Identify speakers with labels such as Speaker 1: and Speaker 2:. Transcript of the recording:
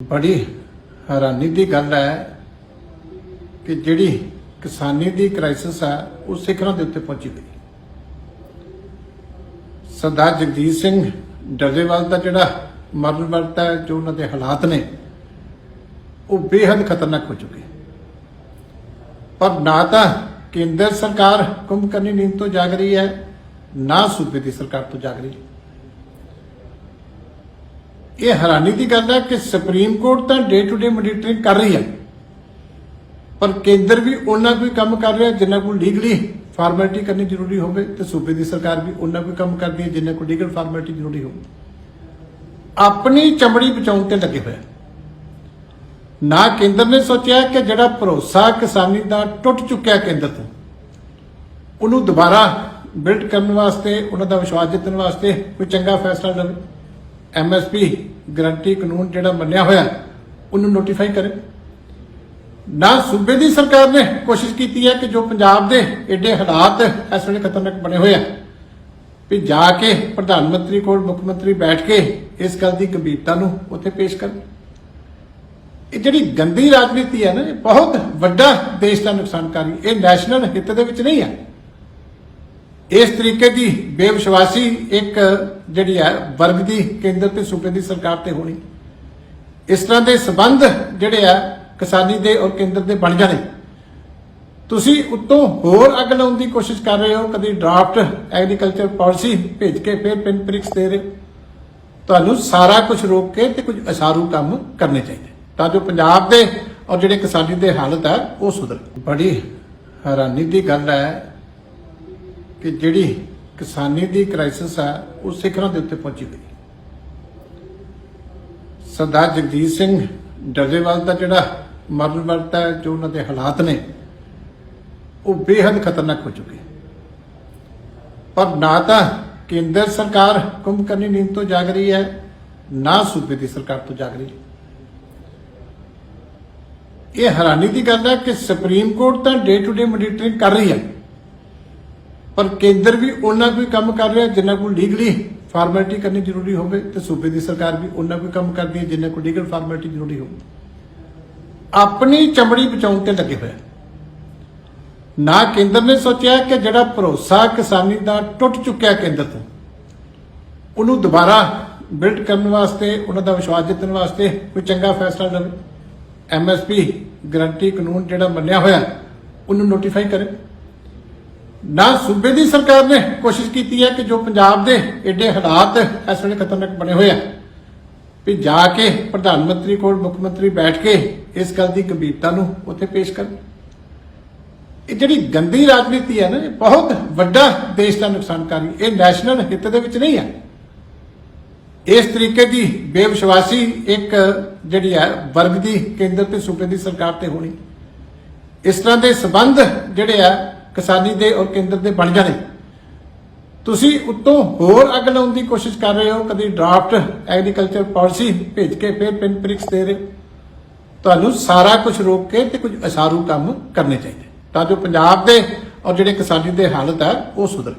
Speaker 1: ਬੜੀ ਹੈਰਾਨੀ ਦੀ ਗੱਲ ਹੈ ਕਿ ਜਿਹੜੀ ਕਿਸਾਨੀ ਦੀ ਕ੍ਰਾਈਸਿਸ ਹੈ, ਉਹ ਸਿਖਰਾਂ ਦੇ ਉੱਤੇ ਪਹੁੰਚੀ ਗਈ। ਸਰਦਾਰ ਜਗਦੀਪ ਸਿੰਘ ਡੱਲੇਵਾਲ ਦਾ ਜਿਹੜਾ ਮਰਨ ਵਰਤ ਹੈ, ਜੋ ਉਹਨਾਂ ਦੇ ਹਾਲਾਤ ਨੇ, ਉਹ ਬੇहद ਖਤਰਨਾਕ ਹੋ ਚੁੱਕੇ ਪਰ ਨਾ ਤਾਂ ਕੇਂਦਰ ਸਰਕਾਰ ਕੁੰਭਕਰਨੀ ਨੀਂਦ ਤੋਂ ਜਾਗ ਰਹੀ ਹੈ, ਨਾ ਸੂਬੇ ਦੀ ਸਰਕਾਰ ਤੋਂ ਜਾਗ ਰਹੀ ਹੈ। ਇਹ ਹੈਰਾਨੀ ਦੀ ਗੱਲ ਹੈ ਕਿ ਸੁਪਰੀਮ ਕੋਰਟ ਤਾਂ ਡੇ ਟੂ ਡੇ ਮੋਨੀਟਰਿੰਗ ਕਰ ਰਹੀ ਹੈ। ਪਰ ਕੇਂਦਰ ਵੀ ਉਹਨਾਂ ਕੋਈ ਕੰਮ ਕਰ ਰਿਹਾ ਜਿੰਨਾ ਕੋਲ ਲੀਗਲੀ ਫਾਰਮੈਲਿਟੀ ਕਰਨੀ ਜ਼ਰੂਰੀ ਹੋਵੇ ਤੇ ਸੂਬੇ ਦੀ ਸਰਕਾਰ ਵੀ ਉਹਨਾਂ ਕੋਈ ਕੰਮ ਕਰਦੀ ਹੈ ਜਿੰਨਾ ਕੋਲ ਲੀਗਲ ਫਾਰਮੈਲਿਟੀ ਜ਼ਰੂਰੀ ਹੋਵੇ। ਆਪਣੀ ਚਮੜੀ ਬਚਾਉਣ ਤੇ ਲੱਗੇ ਹੋਏ ਨਾ ਕੇਂਦਰ ਨੇ ਸੋਚਿਆ ਕਿ ਜਿਹੜਾ ਭਰੋਸਾ ਕਿਸਾਨੀ ਦਾ ਟੁੱਟ ਚੁੱਕਿਆ ਕੇਂਦਰ ਤੋਂ, ਉਹਨੂੰ ਦੁਬਾਰਾ ਬਿਲਡ ਕਰਨ ਵਾਸਤੇ, ਉਹਨਾਂ ਦਾ ਵਿਸ਼ਵਾਸ ਜਿੱਤਣ ਵਾਸਤੇ ਕੋਈ ਚੰਗਾ ਫੈਸਲਾ ਲਵੇ। ਐਮਐਸਪੀ ਗਰੰਟੀ ਕਾਨੂੰਨ ਜਿਹੜਾ ਮੰਨਿਆ ਹੋਇਆ, ਉਹਨੂੰ ਨੋਟੀਫਾਈ ਕਰੇ। ਨਾ ਸੂਬੇ ਦੀ ਸਰਕਾਰ ਨੇ ਕੋਸ਼ਿਸ਼ ਕੀਤੀ ਹੈ ਕਿ ਜੋ ਪੰਜਾਬ ਦੇ ਐਡੇ ਹਾਲਾਤ ਇਸ ਵੇਲੇ ਖਤਰਨਾਕ ਬਣੇ ਹੋਏ ਆ, ਵੀ ਜਾ ਕੇ ਪ੍ਰਧਾਨ ਮੰਤਰੀ ਕੋਲ ਮੁੱਖ ਮੰਤਰੀ ਬੈਠ ਕੇ ਇਸ ਗੱਲ ਦੀ ਗੰਭੀਰਤਾ ਨੂੰ ਉੱਥੇ ਪੇਸ਼ ਕਰਨ। ਇਹ ਜਿਹੜੀ ਗੰਦੀ ਰਾਜਨੀਤੀ ਹੈ ਨਾ, ਇਹ ਬਹੁਤ ਵੱਡਾ ਦੇਸ਼ ਦਾ ਨੁਕਸਾਨਕਾਰੀ, ਇਹ ਨੈਸ਼ਨਲ ਹਿੱਤ ਦੇ ਵਿੱਚ ਨਹੀਂ ਹੈ ਇਸ ਤਰੀਕੇ ਦੀ ਬੇਵਿਸ਼ਵਾਸੀ ਇੱਕ ਜਿਹੜੀ ਹੈ ਵਰਗ ਦੀ ਕੇਂਦਰ ਤੇ ਸੂਬੇ ਦੀ ਸਰਕਾਰ ਤੇ ਹੋਣੀ। ਇਸ ਤਰ੍ਹਾਂ ਦੇ ਸਬੰਧ ਜਿਹੜੇ ਆ ਕਿਸਾਨੀ ਦੇ ਔਰ ਕੇਂਦਰ ਦੇ ਬਣ ਜਾਣੇ। ਤੁਸੀਂ ਉੱਤੋਂ ਹੋਰ ਅੱਗ ਲਾਉਣ ਦੀ ਕੋਸ਼ਿਸ਼ ਕਰ ਰਹੇ ਹੋ, ਕਦੀ ਡਰਾਫਟ ਐਗਰੀਕਲਚਰ ਪਾਲਿਸੀ ਭੇਜ ਕੇ ਫਿਰ ਪਿੰਨ ਪ੍ਰਿਕਸ ਦੇ ਰਹੇ ਤੁਹਾਨੂੰ ਸਾਰਾ ਕੁਝ ਰੋਕ ਕੇ ਤੇ ਕੁਝ ਅਸਾਰੂ ਕੰਮ ਕਰਨੇ ਚਾਹੀਦੇ। ਤਾਂ ਜੋ ਪੰਜਾਬ ਦੇ ਔਰ ਜਿਹੜੇ ਕਿਸਾਨੀ ਦੇ ਹਾਲਤ ਹੈ ਉਹ ਸੁਧਰੇ। ਬੜੀ ਹੈਰਾਨੀ ਦੀ ਗੱਲ ਹੈ ਕਿ ਜਿਹੜੀ ਕਿਸਾਨੀ ਦੀ ਕ੍ਰਾਈਸਿਸ ਹੈ ਉਹ ਸਿਖਰਾਂ ਦੇ ਉੱਤੇ ਪਹੁੰਚੀ ਗਈ ਸਰਦਾਰ ਜਗਜੀਤ ਸਿੰਘ ਡੱਲੇਵਾਲ ਦਾ ਜਿਹੜਾ ਮਰਨ ਵਰਤਾ ਹੈ, ਜੋ ਉਹਨਾਂ ਦੇ ਹਾਲਾਤ ਨੇ, ਉਹ ਬੇहद ਖਤਰਨਾਕ ਹੋ ਚੁੱਕੇ। ਪਰ ਨਾ ਤਾਂ ਕੇਂਦਰ ਸਰਕਾਰ ਕੁੰਭਕਰਨੀ ਨੀਂਦ ਤੋਂ ਜਾਗ ਰਹੀ ਹੈ, ਨਾ ਸੂਬੇ ਦੀ ਸਰਕਾਰ ਤੋਂ ਜਾਗ ਰਹੀ। ਹੈ ਇਹ ਹੈਰਾਨੀ ਦੀ ਗੱਲ ਹੈ ਕਿ ਸੁਪਰੀਮ ਕੋਰਟ ਤਾਂ ਡੇ ਟੂ ਡੇ ਮੋਨੀਟਰਿੰਗ ਕਰ ਰਹੀ ਹੈ। ਪਰ ਕੇਂਦਰ ਵੀ ਉਹਨਾਂ ਕੋਈ ਕੰਮ ਕਰ ਰਿਹਾ ਜਿੰਨਾ ਕੋਲ ਲੀਗਲੀ ਫਾਰਮੈਲਿਟੀ ਕਰਨੀ ਜ਼ਰੂਰੀ ਹੋਵੇ ਤੇ ਸੂਬੇ ਦੀ ਸਰਕਾਰ ਵੀ ਉਹਨਾਂ ਕੋਈ ਕੰਮ ਕਰਦੀ ਹੈ ਜਿੰਨਾ ਕੋਈ ਲੀਗਲ ਫਾਰਮੈਲਿਟੀ ਜ਼ਰੂਰੀ ਹੋਵੇ। ਆਪਣੀ ਚਮੜੀ ਬਚਾਉਣ ਤੇ ਲੱਗੇ ਹੋਏ ਨਾ ਕੇਂਦਰ ਨੇ ਸੋਚਿਆ ਕਿ ਜਿਹੜਾ ਭਰੋਸਾ ਕਿਸਾਨੀ ਦਾ ਟੁੱਟ ਚੁੱਕਿਆ ਕੇਂਦਰ ਤੋਂ, ਉਹਨੂੰ ਦੁਬਾਰਾ ਬਿਲਡ ਕਰਨ ਵਾਸਤੇ, ਉਹਨਾਂ ਦਾ ਵਿਸ਼ਵਾਸ ਜਿੱਤਣ ਵਾਸਤੇ ਕੋਈ ਚੰਗਾ ਫੈਸਲਾ ਲਵੇ। ਐਮਐਸਪੀ ਗਰੰਟੀ ਕਾਨੂੰਨ ਜਿਹੜਾ ਮੰਨਿਆ ਹੋਇਆ, ਉਹਨੂੰ ਨੋਟੀਫਾਈ ਕਰੇ। ਨਾ ਸੂਬੇ ਦੀ ਸਰਕਾਰ ਨੇ ਕੋਸ਼ਿਸ਼ ਕੀਤੀ ਹੈ ਕਿ ਜੋ ਪੰਜਾਬ ਦੇ ਐਡੇ ਹਾਲਾਤ ਇਸ ਵੇਲੇ ਖਤਰਨਾਕ ਬਣੇ ਹੋਏ ਆ, ਵੀ ਜਾ ਕੇ ਪ੍ਰਧਾਨ ਮੰਤਰੀ ਕੋਲ, ਮੁੱਖ ਮੰਤਰੀ ਬੈਠ ਕੇ ਇਸ ਗੱਲ ਦੀ ਗੰਭੀਰਤਾ ਨੂੰ ਉੱਥੇ ਪੇਸ਼ ਕਰਨ। ਇਹ ਜਿਹੜੀ ਗੰਦੀ ਰਾਜਨੀਤੀ ਹੈ ਨਾ, ਇਹ ਬਹੁਤ ਵੱਡਾ ਦੇਸ਼ ਦਾ ਨੁਕਸਾਨਕਾਰੀ, ਇਹ ਨੈਸ਼ਨਲ ਹਿੱਤ ਦੇ ਵਿੱਚ ਨਹੀਂ ਹੈ ਇਸ ਤਰੀਕੇ ਦੀ ਬੇਵਿਸ਼ਵਾਸੀ ਇੱਕ ਜਿਹੜੀ ਹੈ, ਵਰਗ ਦੀ ਕੇਂਦਰ ਤੇ ਸੂਬੇ ਦੀ ਸਰਕਾਰ ਤੇ ਹੋਣੀ। ਇਸ ਤਰ੍ਹਾਂ ਦੇ ਸਬੰਧ ਜਿਹੜੇ ਆ ਕਿਸਾਨੀ ਦੇ ਔਰ ਕੇਂਦਰ ਦੇ ਬਣ ਜਾਣੇ। ਤੁਸੀਂ ਉੱਤੋਂ ਹੋਰ ਅੱਗ ਲਾਉਣ ਦੀ ਕੋਸ਼ਿਸ਼ ਕਰ ਰਹੇ ਹੋ, ਕਦੀ ਡਰਾਫਟ ਐਗਰੀਕਲਚਰ ਪਾਲਿਸੀ ਭੇਜ ਕੇ ਫਿਰ ਪਿੰਨ ਪ੍ਰਿਕਸ ਦੇ ਰਹੇ ਤੁਹਾਨੂੰ ਸਾਰਾ ਕੁਝ ਰੋਕ ਕੇ ਤੇ ਕੁਝ ਅਸਾਰੂ ਕੰਮ ਕਰਨੇ ਚਾਹੀਦੇ। ਤਾਂ ਜੋ ਪੰਜਾਬ ਦੇ ਔਰ ਜਿਹੜੇ ਕਿਸਾਨੀ ਦੇ ਹਾਲਤ ਹੈ, ਉਹ ਸੁਧਰ।